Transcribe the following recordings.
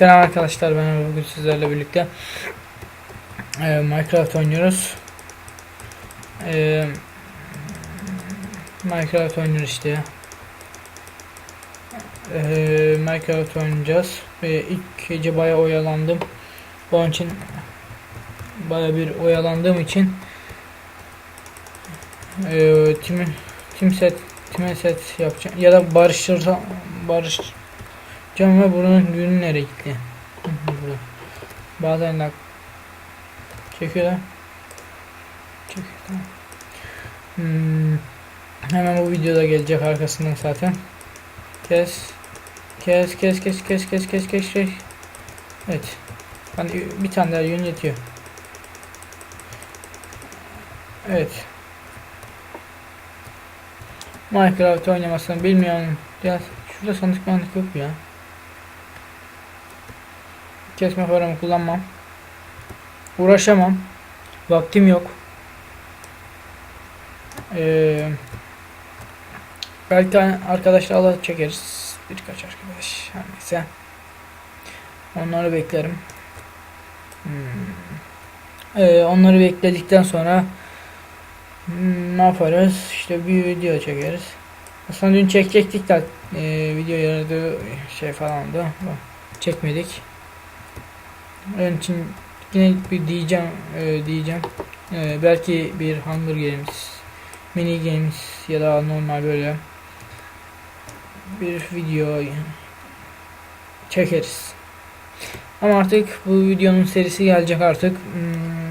Selam arkadaşlar ben bugün sizlerle birlikte e, Minecraft oynuyoruz. E, Minecraft oynuyoruz işte. E, Minecraft oynayacağız ve ilk gece bayağı oyalandım. Onun için bayağı bir oyalandığım için e, tim tim set time set yapacağım ya da barışırsa barış Cam ve buranın günü nereye gitti? Burada. Bazen de çekiyorlar. Çekiyor tamam. Hmm, hemen bu videoda gelecek arkasından zaten. Kes. Kes kes kes kes kes kes kes kes. Evet. Hani bir tane daha yün yetiyor. Evet. Minecraft oynamasını bilmiyorum. Ya şurada sandık mandık yok ya. Kesme paramı kullanmam. Uğraşamam. Vaktim yok. Ee, belki arkadaşlarla çekeriz. Birkaç arkadaş. Her neyse. Onları beklerim. Hmm. Ee, onları bekledikten sonra hmm, ne yaparız? İşte bir video çekeriz. Aslında dün çekecektik de e, video yaradığı şey falan da çekmedik. Onun için yine bir diyeceğim e, diyeceğim. E, belki bir Hunger Games, mini games ya da normal böyle bir video çekeriz. Ama artık bu videonun serisi gelecek artık. Hmm,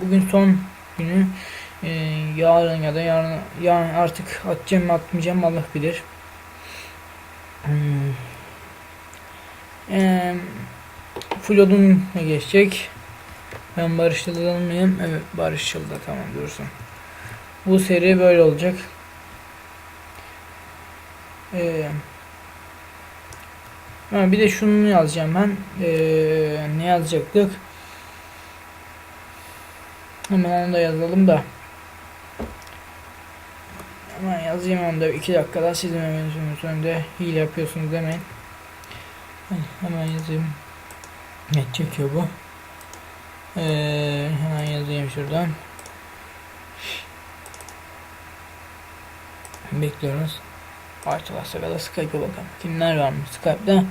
Bugün son günü. E, yarın ya da yarın, yarın artık atacağım mı atmayacağım Allah bilir. Hmm. Full odunla geçecek. Ben barışçıldan mıyım? Evet barışçılda tamam dursun. Bu seri böyle olacak. Ee, bir de şunu yazacağım ben. Ee, ne yazacaktık? Hemen onu da yazalım da. Hemen yazayım onu da 2 dakikada sizin evinizin önünde hile yapıyorsunuz demeyin. Hemen yazayım. Ne çekiyor bu? Ee, hemen yazayım şuradan. Bekliyoruz. Arkadaşlar kadar Skype'a bakalım. Kimler var mı Skype'da?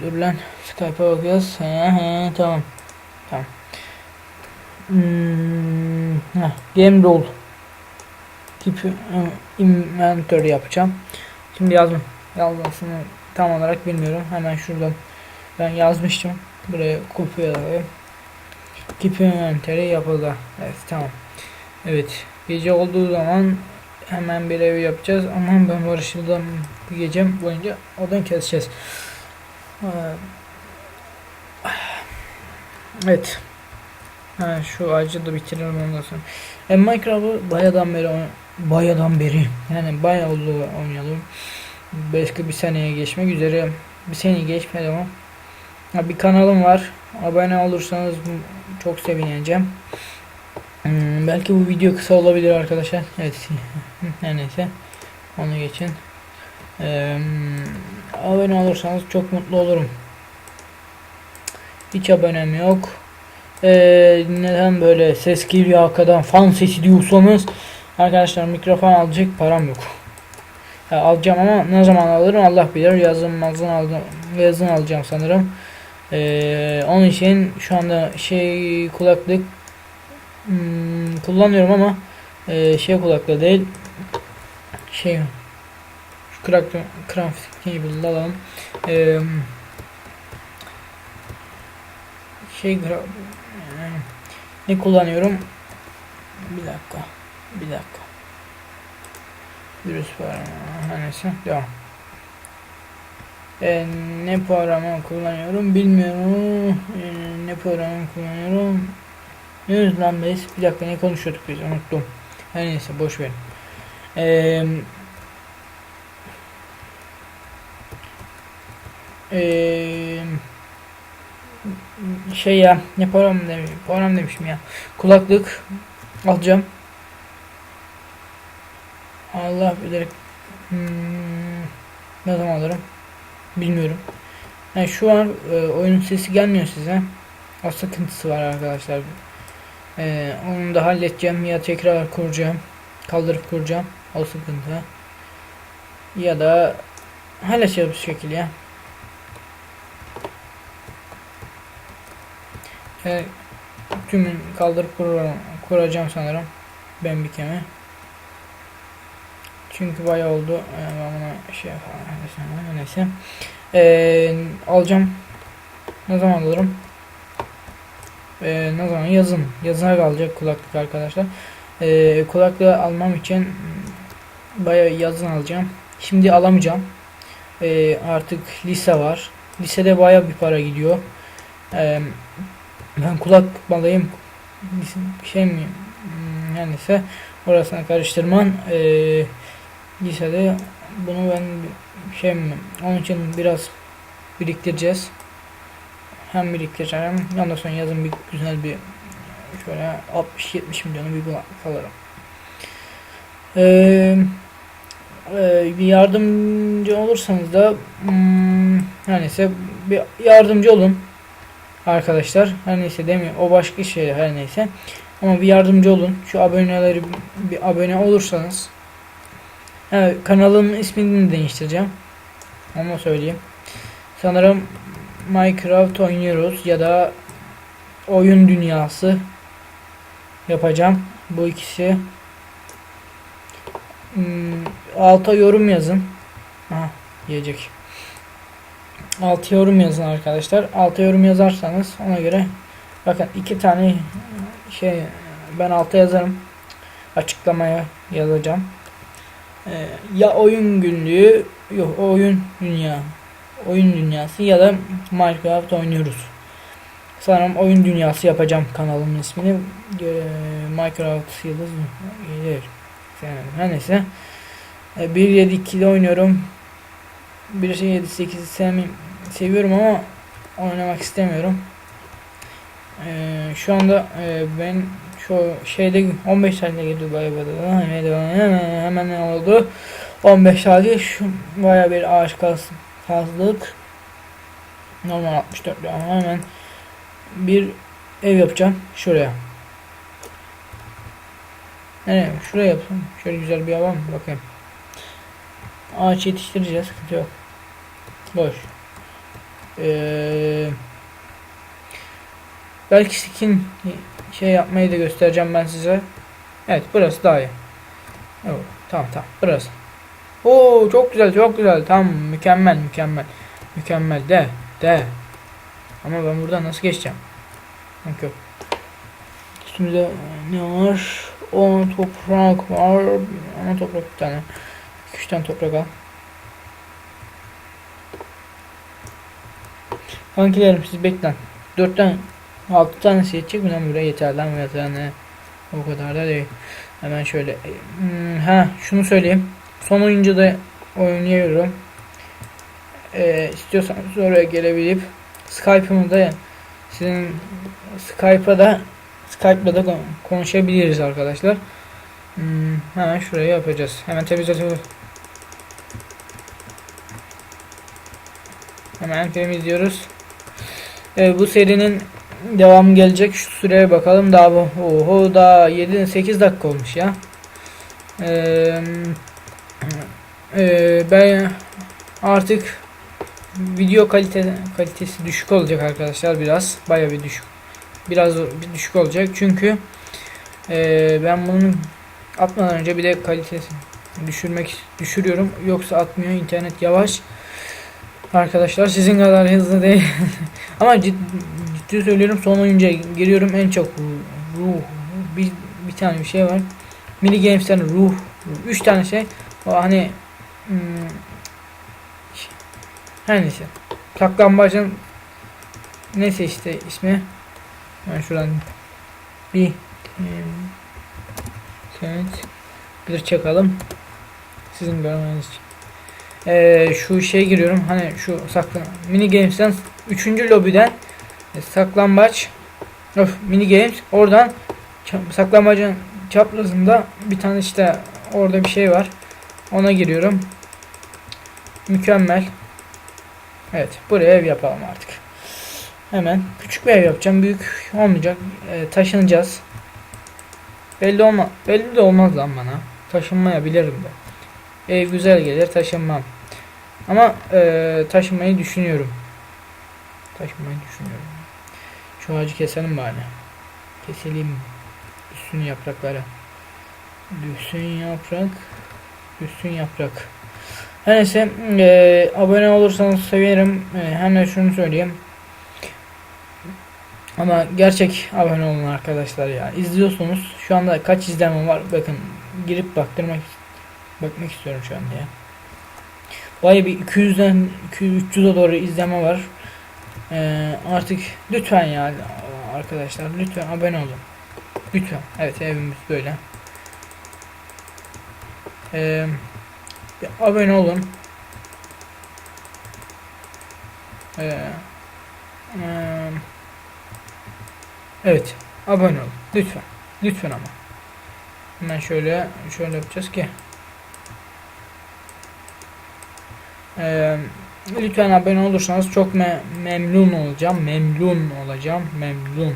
Dur lan. Skype'a bakıyoruz. He he tamam. Tamam. Hmm, heh, game role. Keep uh, inventory yapacağım. Şimdi yazdım. Yazmasını tam olarak bilmiyorum. Hemen şuradan ben yazmıştım. Buraya kopyalayayım. Keep inventory yapıldı. Evet tamam. Evet. Gece olduğu zaman hemen bir ev yapacağız. Aman ben barışıldım bu gece boyunca odun keseceğiz. Ee, Evet. Ha, şu ağacı da bitirelim ondan sonra. E, Minecraft'ı bayadan beri bayadan beri yani bayağı oldu oynayalım. Belki bir seneye geçmek üzere. Bir sene geçmedi ama. Ya bir kanalım var. Abone olursanız çok sevineceğim. Hmm, belki bu video kısa olabilir arkadaşlar. Evet. Her neyse. Onu geçin. Ee, abone olursanız çok mutlu olurum. Hiç abonem yok. Ee, neden böyle ses geliyor arkadan fan sesi diyorsanız arkadaşlar mikrofon alacak param yok. Ya, alacağım ama ne zaman alırım Allah bilir. Yazın mazın. Yazın alacağım sanırım. Ee, onun için şu anda şey kulaklık hmm, kullanıyorum ama e, şey kulaklığı değil şey şu craft craft cable alalım. Ee, şey ne kullanıyorum? Bir dakika bir dakika. Virüs var neyse devam e, ne programı kullanıyorum bilmiyorum. E, ne programı kullanıyorum. Ne yüzden biz bir dakika ne konuşuyorduk biz unuttum. Her neyse boş ver. E, e, şey ya ne program demişim program demişim ya kulaklık alacağım Allah bilir hmm, ne zaman alırım Bilmiyorum. Yani şu an e, oyunun sesi gelmiyor size. O sıkıntısı var arkadaşlar. E, onu da halledeceğim ya tekrar kuracağım. Kaldırıp kuracağım. O sıkıntı. Ya da halledeceğiz bu şekilde ya. E, tümün kaldırıp kuracağım, kuracağım sanırım. Ben bir keme. Çünkü bayağı oldu. Ee, ben buna şey falan neyse. Ee, alacağım. Ne zaman alırım? Ee, ne zaman? Yazın. Yazına kalacak kulaklık arkadaşlar. Ee, kulaklığı almam için bayağı yazın alacağım. Şimdi alamayacağım. Ee, artık lise var. Lisede bayağı bir para gidiyor. Ee, ben kulak alayım. Şey mi? Hmm, Yani ise orasına karıştırman. Ee, lisede bunu ben şey mi? Onun için biraz biriktireceğiz. Hem biriktireceğim. Ondan sonra yazın bir güzel bir şöyle 60-70 milyonu bir alırım. Ee, e, yardımcı olursanız da hmm, her neyse bir yardımcı olun arkadaşlar. Her neyse demiyor. O başka şey her neyse. Ama bir yardımcı olun. Şu aboneleri bir abone olursanız Evet, kanalımın ismini değiştireceğim. Onu söyleyeyim. Sanırım Minecraft oynuyoruz ya da oyun dünyası yapacağım. Bu ikisi. Hmm, alta yorum yazın. Aha, yiyecek. Altı yorum yazın arkadaşlar. Altı yorum yazarsanız ona göre bakın iki tane şey ben alta yazarım. Açıklamaya yazacağım. Ee, ya oyun günlüğü yok oyun dünya oyun dünyası ya da Minecraft oynuyoruz. Sanırım oyun dünyası yapacağım kanalımın ismini. Ee, Minecraft yıldız mı? Gelir. Her neyse. Ee, 1 7 2'de oynuyorum. 1 7 8'i sevmem, seviyorum ama oynamak istemiyorum. Ee, şu anda e, ben şu şeyde 15 saniye gidiyor bayağı hemen hemen ne oldu 15 saniye şu baya bir ağaç kas kazdık normal 64 ama hemen bir ev yapacağım şuraya Nereye? Şuraya yapsam. Şöyle güzel bir mı? Bakayım. Ağaç yetiştireceğiz. Sıkıntı yok. Boş. Eee Belki skin şey yapmayı da göstereceğim ben size. Evet burası daha iyi. Evet, tamam tamam burası. Oo çok güzel çok güzel tamam mükemmel mükemmel. Mükemmel de de. Ama ben buradan nasıl geçeceğim? Yok yok. Üstümüzde ne var? 10 toprak var. 10 toprak bir tane. 2 tane toprak al. Kankilerim siz beklen. 4 tane 6 tanesi yetecek mi lan buraya yeter lan bu yani o kadar da değil. Hemen şöyle hmm, ha şunu söyleyeyim. Son oyuncu da oynayıyorum. Ee, istiyorsanız oraya gelebilip Skype'ımı da sizin Skype'a da Skype'la da konuşabiliriz arkadaşlar. Hmm, hemen şurayı yapacağız. Hemen temizliyoruz. Hemen temizliyoruz. Ee, bu serinin devam gelecek. Şu süreye bakalım. Daha bu. Oho daha 7 8 dakika olmuş ya. Ee, e, ben artık video kalite kalitesi düşük olacak arkadaşlar biraz. Baya bir düşük. Biraz bir düşük olacak. Çünkü e, ben bunun atmadan önce bir de kalitesi düşürmek düşürüyorum. Yoksa atmıyor. internet yavaş. Arkadaşlar sizin kadar hızlı değil. Ama ciddi, ciddi söylüyorum son oyuncuya giriyorum en çok ruh bir, bir tane bir şey var. Mini games'ten ruh 3 tane şey. O hani hmm, her neyse. Saklambaçın neyse işte ismi. Ben şuradan bir evet bir çakalım. Sizin görmeniz için. Ee, şu şeye giriyorum. Hani şu saklan mini games'ten 3. lobiden saklambaç of mini games oradan saklambacın çaprazında bir tane işte orada bir şey var. Ona giriyorum. Mükemmel. Evet buraya ev yapalım artık. Hemen küçük bir ev yapacağım. Büyük olmayacak. Ee, taşınacağız. Belli olma belli de olmaz lan bana. Taşınmayabilirim de. Ev güzel gelir taşınmam. Ama e, taşınmayı düşünüyorum. Taşınmayı düşünüyorum. Şu ağacı keselim bari. Keselim. Düşsün yaprakları. Düşsün yaprak. Düşsün yaprak. Her neyse e, abone olursanız sevinirim. E, hemen şunu söyleyeyim. Ama gerçek abone olun arkadaşlar ya. İzliyorsunuz. Şu anda kaç izlenme var? Bakın girip baktırmak bakmak istiyorum şu anda ya. Baya bir 200'den 300'e doğru izleme var. Ee, artık lütfen ya arkadaşlar lütfen abone olun. Lütfen. Evet evimiz böyle. Ee, abone olun. Ee, eee, evet. Abone olun. Lütfen. Lütfen ama. Hemen şöyle şöyle yapacağız ki. Ee, lütfen abone olursanız çok me memnun olacağım. Memnun olacağım. Memnun.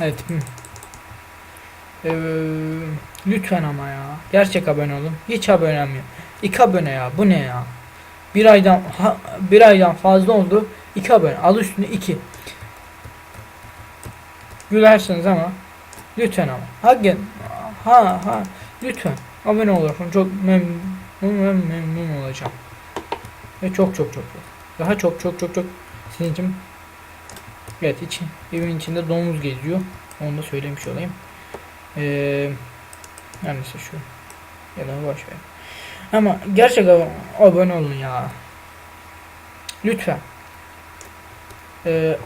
Evet. Ee, lütfen ama ya. Gerçek abone olun. Hiç abonem yok. İki abone ya. Bu ne ya? Bir aydan ha, bir aydan fazla oldu. İki abone. Al üstüne iki. Gülersiniz ama lütfen ama. Hakikaten ha ha lütfen abone olursun. Çok memnun memnun, memnun olacağım. Ve çok çok çok çok. Daha çok çok çok çok sinicim. Evet için evin içinde domuz geziyor. Onu da söylemiş olayım. Ee, yani şu ya da boş ver. Ama gerçekten abone olun ya. Lütfen. Ee,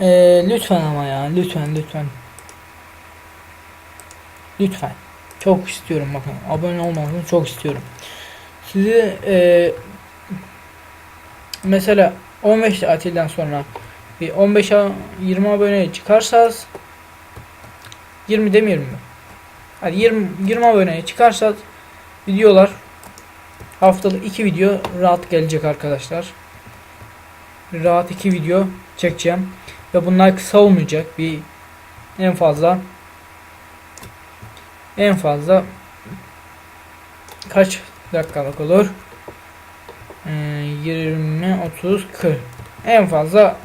ee, lütfen ama ya. Lütfen lütfen. Lütfen. Çok istiyorum bakın. Abone olmanızı çok istiyorum. Sizi ee, mesela 15 tatilden sonra bir 15 20 abone çıkarsanız 20 demiyorum ben. Hadi 20 20 aboneye çıkarsa videolar haftalık 2 video rahat gelecek arkadaşlar. Rahat 2 video çekeceğim. Ve bunlar kısa olmayacak. Bir en fazla en fazla kaç dakikalık olur? Ee, 20 30 40 en fazla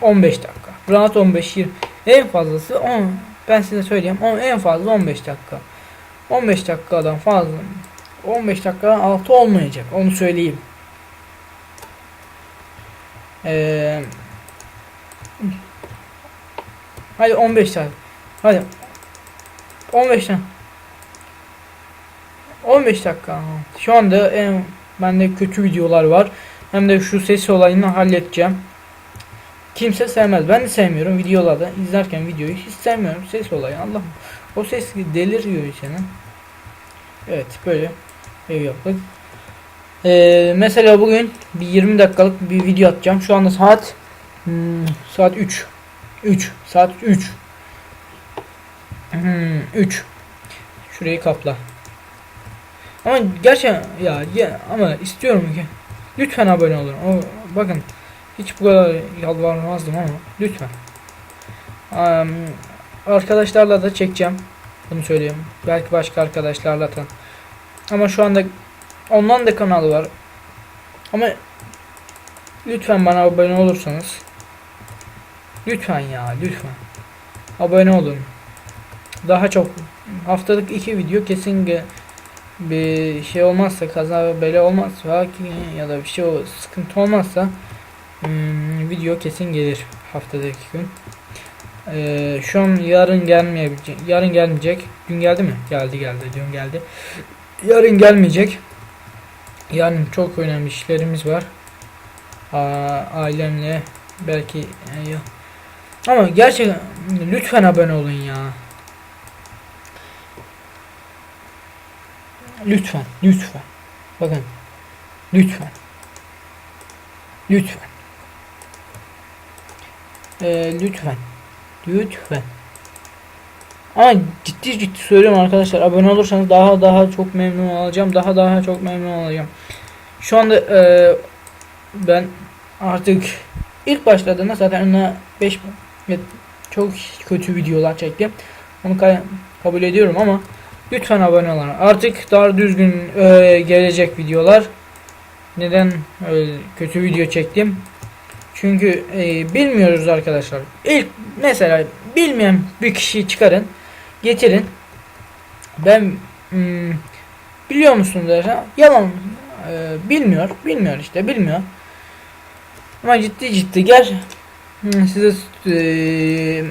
15 dakika. Rahat 15 20 en fazlası 10 ben size söyleyeyim. En fazla 15 dakika. 15 dakikadan fazla 15 dakikadan altı olmayacak. Onu söyleyeyim. Ee, hadi 15 dakika. Hadi. 15 dakika. 15 dakika. Şu anda en bende kötü videolar var. Hem de şu ses olayını halledeceğim. Kimse sevmez. Ben de sevmiyorum videolarda. izlerken videoyu hiç sevmiyorum. Ses olayı Allah'ım. O ses deliriyor içine. Evet böyle ev yaptık. Ee, mesela bugün bir 20 dakikalık bir video atacağım. Şu anda saat hmm, saat 3. 3. Saat 3. Hmm, 3. Şurayı kapla. Ama gerçekten ya, ya ama istiyorum ki lütfen abone olun. O bakın hiç bu kadar yalvarmazdım ama lütfen. Um, arkadaşlarla da çekeceğim. Bunu söyleyeyim. Belki başka arkadaşlarla da. Ama şu anda ondan da kanalı var. Ama lütfen bana abone olursanız lütfen ya lütfen abone olun. Daha çok haftalık iki video kesin bir şey olmazsa kaza bela olmazsa ya da bir şey sıkıntı olmazsa Hmm, video kesin gelir haftada iki gün. Ee, şu an yarın gelmeyecek. Yarın gelmeyecek. Dün geldi mi? Geldi geldi. Dün geldi. Yarın gelmeyecek. Yarın çok önemli işlerimiz var. Ailemle belki e, ama gerçekten lütfen abone olun ya. Lütfen, lütfen. Bakın. Lütfen. Lütfen. Ee, lütfen. Lütfen. Ama ciddi ciddi söylüyorum arkadaşlar abone olursanız daha daha çok memnun olacağım. Daha daha çok memnun olacağım. Şu anda e, ben artık ilk başladığında zaten önüne 5 çok kötü videolar çektim. Onu ka- kabul ediyorum ama lütfen abone olun. Artık daha düzgün e, gelecek videolar. Neden öyle kötü video çektim? Çünkü e, bilmiyoruz arkadaşlar. İlk mesela bilmeyen bir kişiyi çıkarın, getirin. Ben hmm, biliyor musun dersen yalan e, bilmiyor, bilmiyor işte bilmiyor. Ama ciddi ciddi gel hmm, size e,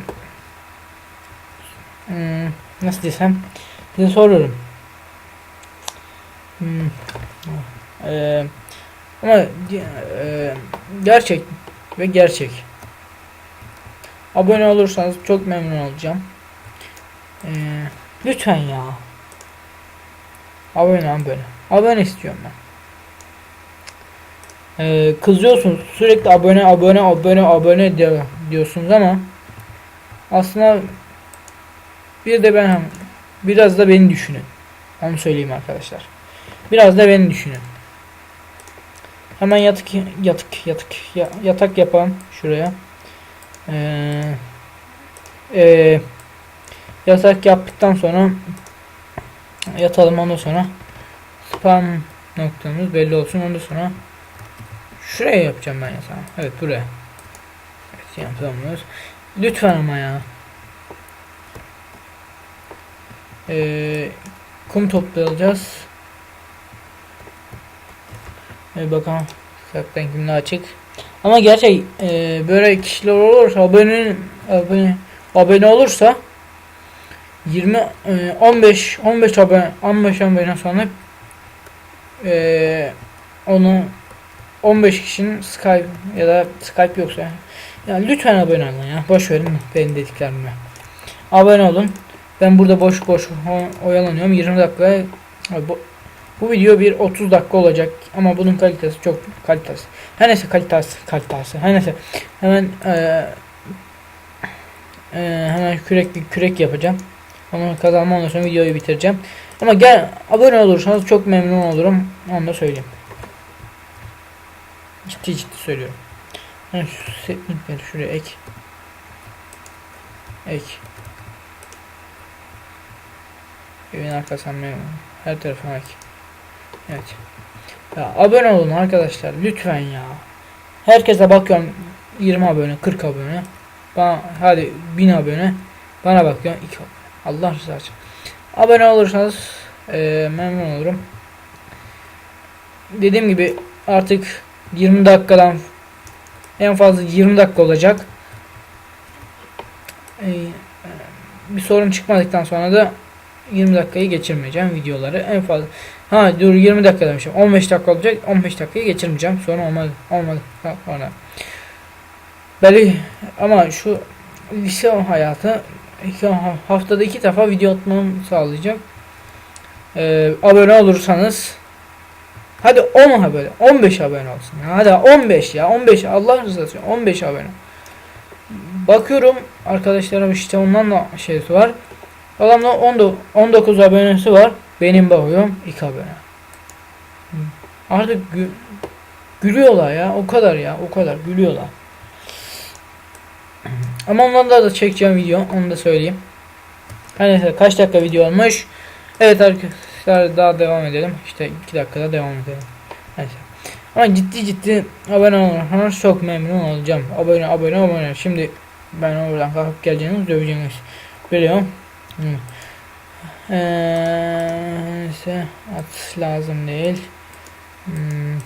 hmm, nasıl desem size soruyorum. Hmm, e, ama e, gerçek ve gerçek. Abone olursanız çok memnun olacağım. Ee, lütfen ya. Abone abone. Abone istiyorum ben. Ee, kızıyorsunuz sürekli abone abone abone abone diyor, diyorsunuz ama aslında bir de ben biraz da beni düşünün. Onu söyleyeyim arkadaşlar. Biraz da beni düşünün. Hemen yatık yatık yatık ya, yatak yapalım şuraya. Ee, e, yatak yaptıktan sonra yatalım ondan sonra spam noktamız belli olsun ondan sonra şuraya yapacağım ben yatağı. Evet buraya. Evet yapamıyoruz. Lütfen ama ya. Ee, kum toplayacağız. Ee, bakalım zaten kimle açık. Ama gerçek e, böyle kişiler olursa abone abone abone olursa 20 e, 15 15 abone 15 abone sonra e, onu 15 kişinin Skype ya da Skype yoksa yani lütfen abone olun ya. Boş verin benim dediklerimi. Abone olun. Ben burada boş boş oyalanıyorum. 20 dakika bu, bu video bir 30 dakika olacak ama bunun kalitesi çok kalitesi. Her neyse kalitesi kalitesi. Her neyse hemen e, e, hemen kürek kürek yapacağım. Onu kazanma ondan sonra videoyu bitireceğim. Ama gel abone olursanız çok memnun olurum. Onu da söyleyeyim. Ciddi ciddi söylüyorum. Yani şu setlinkleri şuraya ek. Ek. Evin arkasından her tarafına ek. Evet. Ya abone olun arkadaşlar lütfen ya. Herkese bakıyorum 20 abone, 40 abone. Bana hadi 1000 abone. Bana bakıyorum 2 abone. Allah rızası için. Abone olursanız e, memnun olurum. Dediğim gibi artık 20 dakikadan en fazla 20 dakika olacak. E, bir sorun çıkmadıktan sonra da 20 dakikayı geçirmeyeceğim videoları. En fazla ha dur 20 dakika demişim. 15 dakika olacak. 15 dakikayı geçirmeyeceğim. Sonra. Olmadı. Ha, sonra. Belli ama şu lise hayatı iki, haftada iki defa video atmamı sağlayacak. Ee, abone olursanız hadi 10 abone 15 abone olsun. Hadi 15 ya 15 Allah rızası 15 abone. Bakıyorum arkadaşlarım işte ondan da şeysi var. Adamda 19 abonesi var. Benim bakıyorum 2 abone. Artık gü gülüyorlar ya. O kadar ya. O kadar gülüyorlar. Ama ondan da çekeceğim video. Onu da söyleyeyim. Her neyse kaç dakika video olmuş. Evet arkadaşlar daha devam edelim. İşte 2 dakikada devam edelim. Neyse. Ama ciddi ciddi abone olursanız çok memnun olacağım. Abone abone abone. Şimdi ben oradan kalkıp geleceğiniz döveceğiniz. Biliyorum. Ee, at lazım değil. Hmm.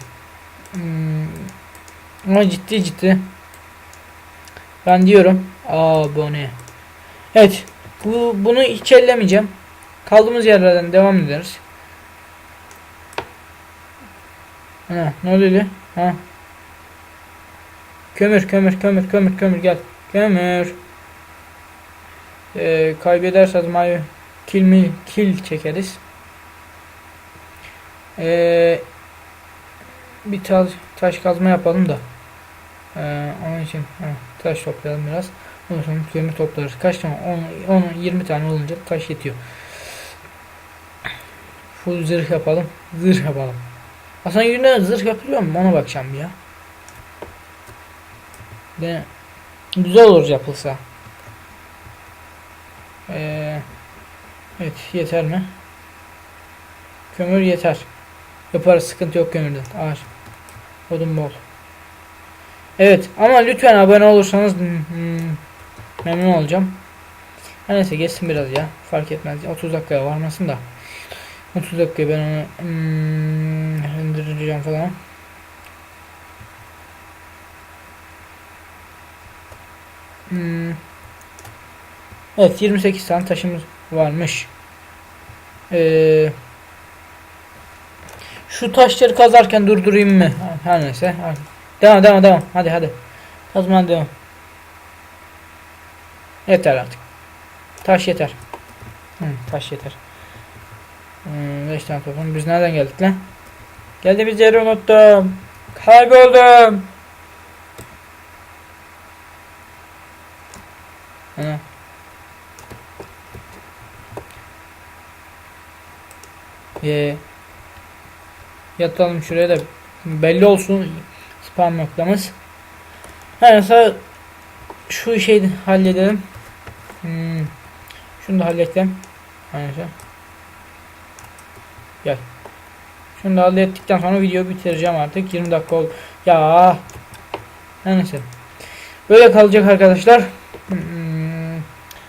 Hmm. Ama ciddi ciddi. Ben diyorum abone. Evet. Bu bunu hiç ellemeyeceğim. Kaldığımız yerlerden devam ederiz. Ha, ne oluyor? Ha. Kömür, kömür, kömür, kömür, kömür gel. Kömür. Ee, kaybederseniz may kill mi kill çekeriz. Ee, bir taş, taş kazma yapalım da. Ee, onun için ha, taş toplayalım biraz. Ondan sonra kömür toplarız. Kaç tane? 10, 10 20 tane olunca taş yetiyor. Full zırh yapalım. Zırh yapalım. Aslında yine zırh yapılıyor mu? Ona bakacağım ya. De, güzel olur yapılsa. Ee, evet yeter mi? Kömür yeter. Yaparız sıkıntı yok kömürden. Ağır. Odun bol. Evet ama lütfen abone olursanız memnun olacağım. Her neyse geçsin biraz ya. Fark etmez. 30 dakikaya varmasın da. 30 dakika ben onu hmm, indireceğim falan. Hmm. Evet 28 tane taşımız varmış. Ee, şu taşları kazarken durdurayım mı? Her neyse. Devam devam devam. Hadi hadi. Kazmaya devam. Yeter artık. Taş yeter. Hı, taş yeter. 5 tane topum. Biz nereden geldik lan? Geldiğimiz yeri unuttum. Kayboldum. Yatalım şuraya da belli olsun spam noktamız. Her neyse şu şeyi halledelim. Hmm. Şunu da halledelim. Neyse. Gel. Şunu da hallettikten sonra videoyu bitireceğim artık. 20 dakika oldu. Ya. Neyse. Böyle kalacak arkadaşlar.